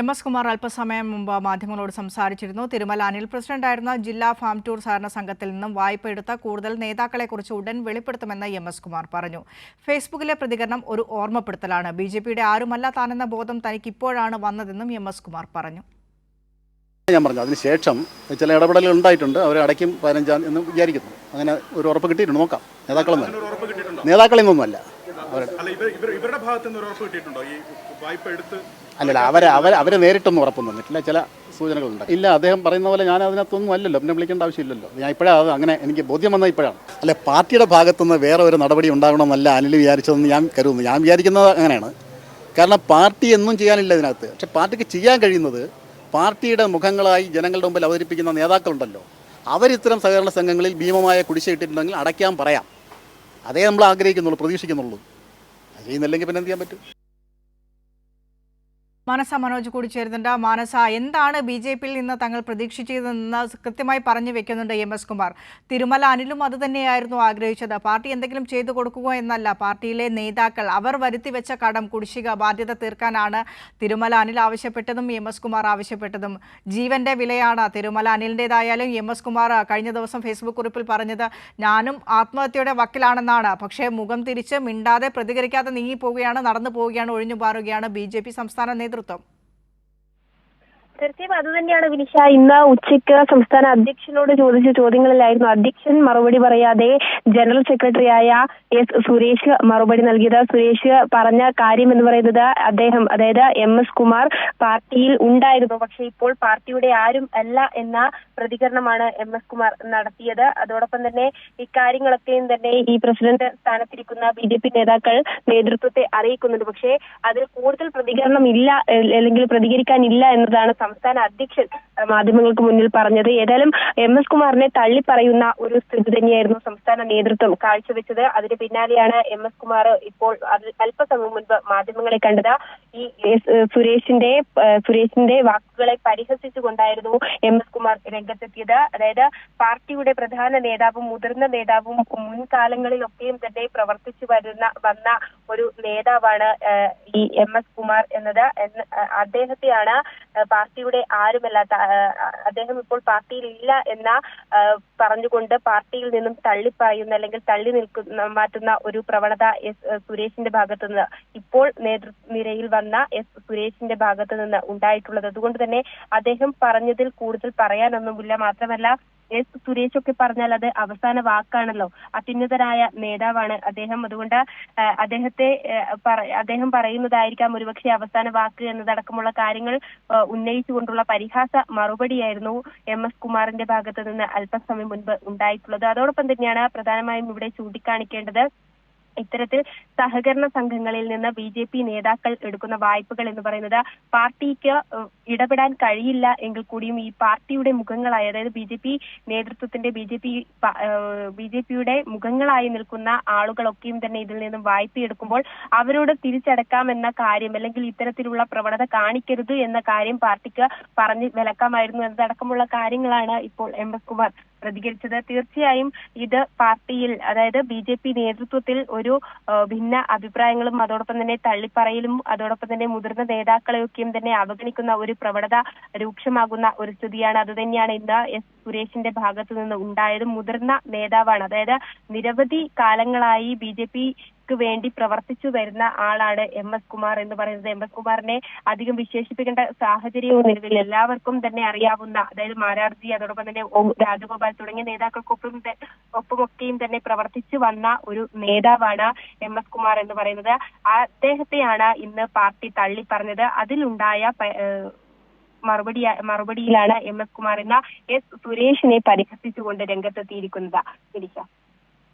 M S Kumar അല്പസമയം മുമ്പ് മാധ്യമങ്ങളോട് സംസാരിച്ചിരുന്നു. തിരുമല അനിൽ പ്രസിഡന്റായിരുന്ന ജില്ലാ ഫാം ടൂർ സഹകരണ സംഘത്തിൽ നിന്നും വായ്പ എടുത്ത കൂടുതൽ നേതാക്കളെക്കുറിച്ച് ഉടൻ വെളിപ്പെടുത്തുമെന്ന് എം എസ് കുമാർ പറഞ്ഞു. ഫേസ്ബുക്കിലെ പ്രതികരണം ഒരു ഓർമ്മപ്പെടുത്തലാണ്. ബി ജെ പിയുടെ ആരുമല്ല താനെന്ന ബോധം തനിക്ക് ഇപ്പോഴാണ് വന്നതെന്നും എം എസ് കുമാർ പറഞ്ഞു. ഞാൻ പറഞ്ഞു. അതിനുശേഷം ചില ഇടപെടലുകൾ ഉണ്ടായിട്ടുണ്ട്. അവരെ അടയ്ക്കും പതിനഞ്ചാം എന്ന് വിചാരിക്കുന്നു. അങ്ങനെ ഒരു ഉറപ്പ് കിട്ടിയിട്ടുണ്ട്. നോക്കാം. നേതാക്കളൊന്നും ഒരു ഉറപ്പ് കിട്ടിയിട്ടുണ്ടോ? നേതാക്കളിൽ നിന്നൊന്നുമല്ല അവരുടെ അല്ല ഇവർ ഇവർ ഇവരുടെ ഭാഗത്ത് ഒരു ഉറപ്പ് കിട്ടിയിട്ടുണ്ടോ? ഈ വായ്പ എടുത്ത് അല്ലല്ല അവരെ അവർ അവരെ നേരിട്ടൊന്നും ഉറപ്പൊന്നും തന്നിട്ടില്ല ചില സൂചനകളുണ്ട്. ഇല്ല അദ്ദേഹം പറയുന്ന പോലെ ഞാൻ അതിനകത്തൊന്നും അല്ലല്ലോ. പിന്നെ വിളിക്കേണ്ട ആവശ്യമില്ലല്ലോ. ഞാൻ ഇപ്പോഴാണ് അത് അങ്ങനെ എനിക്ക് ബോധ്യം വന്നത് ഇപ്പോഴാണ്. അല്ലെ പാർട്ടിയുടെ ഭാഗത്തുനിന്ന് വേറെ ഒരു നടപടി ഉണ്ടാകണമെന്നല്ല അനിൽ വിചാരിച്ചതെന്ന് ഞാൻ കരുതുന്നു. ഞാൻ വിചാരിക്കുന്നത് അങ്ങനെയാണ്. കാരണം പാർട്ടി എന്നും ചെയ്യാനില്ല ഇതിനകത്ത്. പക്ഷെ പാർട്ടിക്ക് ചെയ്യാൻ കഴിയുന്നത് പാർട്ടിയുടെ മുഖങ്ങളായി ജനങ്ങളുടെ മുമ്പിൽ അവതരിപ്പിക്കുന്ന നേതാക്കളുണ്ടല്ലോ. അവരിത്തരം സഹകരണ സംഘങ്ങളിൽ ഭീമമായ കുടിശ്ശ ഇട്ടിട്ടുണ്ടെങ്കിൽ അടയ്ക്കാൻ പറയാം. അതേ നമ്മൾ ആഗ്രഹിക്കുന്നുള്ളൂ പ്രതീക്ഷിക്കുന്നുള്ളൂ. അത് ചെയ്യുന്നില്ലെങ്കിൽ പിന്നെ എന്ത് ചെയ്യാൻ പറ്റും? മാനസ മനോജ് കൂടി ചേരുന്നുണ്ട്. മാനസ എന്താണ് ബി ജെ പിയിൽ നിന്ന് തങ്ങൾ പ്രതീക്ഷിച്ചതെന്ന് കൃത്യമായി പറഞ്ഞു വെക്കുന്നുണ്ട് എം എസ് കുമാർ. തിരുമല അനിലും അത് തന്നെയായിരുന്നു ആഗ്രഹിച്ചത്. പാർട്ടി എന്തെങ്കിലും ചെയ്തു കൊടുക്കുക എന്നല്ല. പാർട്ടിയിലെ നേതാക്കൾ അവർ വരുത്തി വെച്ച കടം കുടിശ്ശിക ബാധ്യത തീർക്കാനാണ് തിരുമല അനിൽ ആവശ്യപ്പെട്ടതും എം എസ് കുമാർ ആവശ്യപ്പെട്ടതും. ജീവന്റെ വിലയാണ്. തിരുമല അനിലിന്റെതായാലും എം എസ് കുമാർ കഴിഞ്ഞ ദിവസം ഫേസ്ബുക്ക് കുറിപ്പിൽ പറഞ്ഞത് ഞാനും ആത്മഹത്യയുടെ വക്കിലാണെന്നാണ്. പക്ഷേ മുഖം തിരിച്ച് മിണ്ടാതെ പ്രതികരിക്കാതെ നീങ്ങിപ്പോവുകയാണ് നടന്നു പോവുകയാണ് ഒഴിഞ്ഞു മാറുകയാണ് ബി ജെ പി സംസ്ഥാന നേതൃത്വം നേതൃത്വം തീർച്ചയായും അത് തന്നെയാണ് വിനിഷ. ഇന്ന് ഉച്ചയ്ക്ക് സംസ്ഥാന അധ്യക്ഷനോട് ചോദിച്ച ചോദ്യങ്ങളിലായിരുന്നു. അധ്യക്ഷൻ മറുപടി പറയാതെ ജനറൽ സെക്രട്ടറിയായ എസ് സുരേഷ് മറുപടി നൽകിയത്. സുരേഷ് പറഞ്ഞ കാര്യം എന്ന് പറയുന്നത് അദ്ദേഹം അതായത് എം എസ് കുമാർ പാർട്ടിയിൽ ഉണ്ടായിരുന്നു. പക്ഷെ ഇപ്പോൾ പാർട്ടിയുടെ ആരും അല്ല എന്ന പ്രതികരണമാണ് എം എസ് കുമാർ നടത്തിയത്. അതോടൊപ്പം തന്നെ ഇക്കാര്യങ്ങളൊക്കെയും തന്നെ ഈ പ്രസിഡന്റ് സ്ഥാനത്തിരിക്കുന്ന ബി ജെ പി നേതാക്കൾ നേതൃത്വത്തെ അറിയിക്കുന്നുണ്ട്. പക്ഷേ അതിൽ കൂടുതൽ പ്രതികരണം ഇല്ല അല്ലെങ്കിൽ പ്രതികരിക്കാനില്ല എന്നതാണ് സംസ്ഥാന അധ്യക്ഷൻ മാധ്യമങ്ങൾക്ക് മുന്നിൽ പറഞ്ഞത്. ഏതായാലും എം എസ് കുമാറിനെ തള്ളിപ്പറയുന്ന ഒരു സ്ഥിതി തന്നെയായിരുന്നു സംസ്ഥാന നേതൃത്വം കാഴ്ചവെച്ചത്. അതിന് പിന്നാലെയാണ് എം എസ് കുമാർ ഇപ്പോൾ അല്പസമയം മുൻപ് മാധ്യമങ്ങളെ കണ്ടത്. ഈ സുരേഷിന്റെ സുരേഷിന്റെ വാക്കുകളെ പരിഹസിച്ചുകൊണ്ടായിരുന്നു എം എസ് കുമാർ രംഗത്തെത്തിയത്. അതായത് പാർട്ടിയുടെ പ്രധാന നേതാവും മുതിർന്ന നേതാവും മുൻകാലങ്ങളിലൊക്കെയും തന്നെ പ്രവർത്തിച്ചു വരുന്ന വന്ന ഒരു നേതാവാണ് ഈ എം എസ് കുമാർ എന്നത്. അദ്ദേഹത്തെയാണ് പാർട്ടിയുടെ ആരുമല്ലാത്ത അദ്ദേഹം ഇപ്പോൾ പാർട്ടിയിൽ ഇല്ല എന്ന പറഞ്ഞുകൊണ്ട് പാർട്ടിയിൽ നിന്നും തള്ളിപ്പറയുന്ന അല്ലെങ്കിൽ തള്ളി നിൽക്കുന്ന മാറ്റുന്ന ഒരു പ്രവണത സുരേഷിന്റെ ഭാഗത്തുനിന്ന് ഇപ്പോൾ നേതൃനിരയിൽ വന്ന എസ് സുരേഷിന്റെ ഭാഗത്ത് നിന്ന് ഉണ്ടായിട്ടുള്ളത്. അതുകൊണ്ട് തന്നെ അദ്ദേഹം പറഞ്ഞതിൽ കൂടുതൽ പറയാനൊന്നുമില്ല. മാത്രമല്ല എസ് സുരേഷ് ഒക്കെ പറഞ്ഞാൽ അത് അവസാന വാക്കാണല്ലോ. അത്യുന്നതനായ നേതാവാണ് അദ്ദേഹം. അതുകൊണ്ട് അദ്ദേഹത്തെ അദ്ദേഹം പറയുന്നതായിരിക്കാം ഒരുപക്ഷെ അവസാന വാക്ക് എന്നതടക്കമുള്ള കാര്യങ്ങൾ ഉന്നയിച്ചുകൊണ്ടുള്ള പരിഹാസ മറുപടിയായിരുന്നു എം എസ് കുമാറിന്റെ ഭാഗത്ത് നിന്ന് അല്പസമയം മുൻപ് ഉണ്ടായിട്ടുള്ളത്. അതോടൊപ്പം തന്നെയാണ് പ്രധാനമായും ഇവിടെ ചൂണ്ടിക്കാണിക്കേണ്ടത് ഇത്തരത്തിൽ സഹകരണ സംഘങ്ങളിൽ നിന്ന് ബി ജെ പി നേതാക്കൾ എടുക്കുന്ന വായ്പകൾ എന്ന് പറയുന്നത് പാർട്ടിക്ക് ഇടപെടാൻ കഴിയില്ല എങ്കിൽ കൂടിയും ഈ പാർട്ടിയുടെ മുഖങ്ങളായി അതായത് ബി ജെ പി നേതൃത്വത്തിന്റെ B J P B J പിയുടെ മുഖങ്ങളായി നിൽക്കുന്ന ആളുകളൊക്കെയും തന്നെ ഇതിൽ നിന്നും വായ്പ എടുക്കുമ്പോൾ അവരോട് തിരിച്ചടക്കാമെന്ന കാര്യം അല്ലെങ്കിൽ ഇത്തരത്തിലുള്ള പ്രവണത കാണിക്കരുത് എന്ന കാര്യം പാർട്ടിക്ക് പറഞ്ഞ് വിലക്കാമായിരുന്നു എന്നതടക്കമുള്ള കാര്യങ്ങളാണ് ഇപ്പോൾ എം എസ് കുമാർ പ്രതികരിച്ചത്. തീർച്ചയായും ഇത് പാർട്ടിയിൽ അതായത് ബി ജെ പി നേതൃത്വത്തിൽ ഒരു ഭിന്ന അഭിപ്രായങ്ങളും അതോടൊപ്പം തന്നെ തള്ളിപ്പറയിലും അതോടൊപ്പം തന്നെ മുതിർന്ന നേതാക്കളെയൊക്കെയും തന്നെ അവഗണിക്കുന്ന ഒരു പ്രവണത രൂക്ഷമാകുന്ന ഒരു സ്ഥിതിയാണ് അത് തന്നെയാണ് ഇന്ന് എസ് സുരേഷിന്റെ ഭാഗത്തു നിന്ന് ഉണ്ടായത്. മുതിർന്ന നേതാവാണ്. അതായത് നിരവധി കാലങ്ങളായി ബി ജെ പിക്ക് വേണ്ടി പ്രവർത്തിച്ചു വരുന്ന ആളാണ് എം എസ് കുമാർ എന്ന് പറയുന്നത്. എം എസ് കുമാറിനെ അധികം വിശേഷിപ്പിക്കേണ്ട സാഹചര്യവും നിലവിൽ എല്ലാവർക്കും തന്നെ അറിയാവുന്ന അതായത് മാരാർജി അതോടൊപ്പം തന്നെ രാജഗോപാൽ തുടങ്ങിയ നേതാക്കൾക്കൊപ്പം ഒപ്പമൊക്കെയും തന്നെ പ്രവർത്തിച്ചു വന്ന ഒരു നേതാവാണ് എം എസ് കുമാർ എന്ന് പറയുന്നത്. അദ്ദേഹത്തെയാണ് ഇന്ന് പാർട്ടി തള്ളി പറഞ്ഞത് അതിലുണ്ടായ മറുപടി മറുപടിയിലാണ് എം എസ് കുമാർ എന്ന എസ് സുരേഷിനെ പരിഹസിച്ചുകൊണ്ട് രംഗത്തെത്തിയിരിക്കുന്നത്.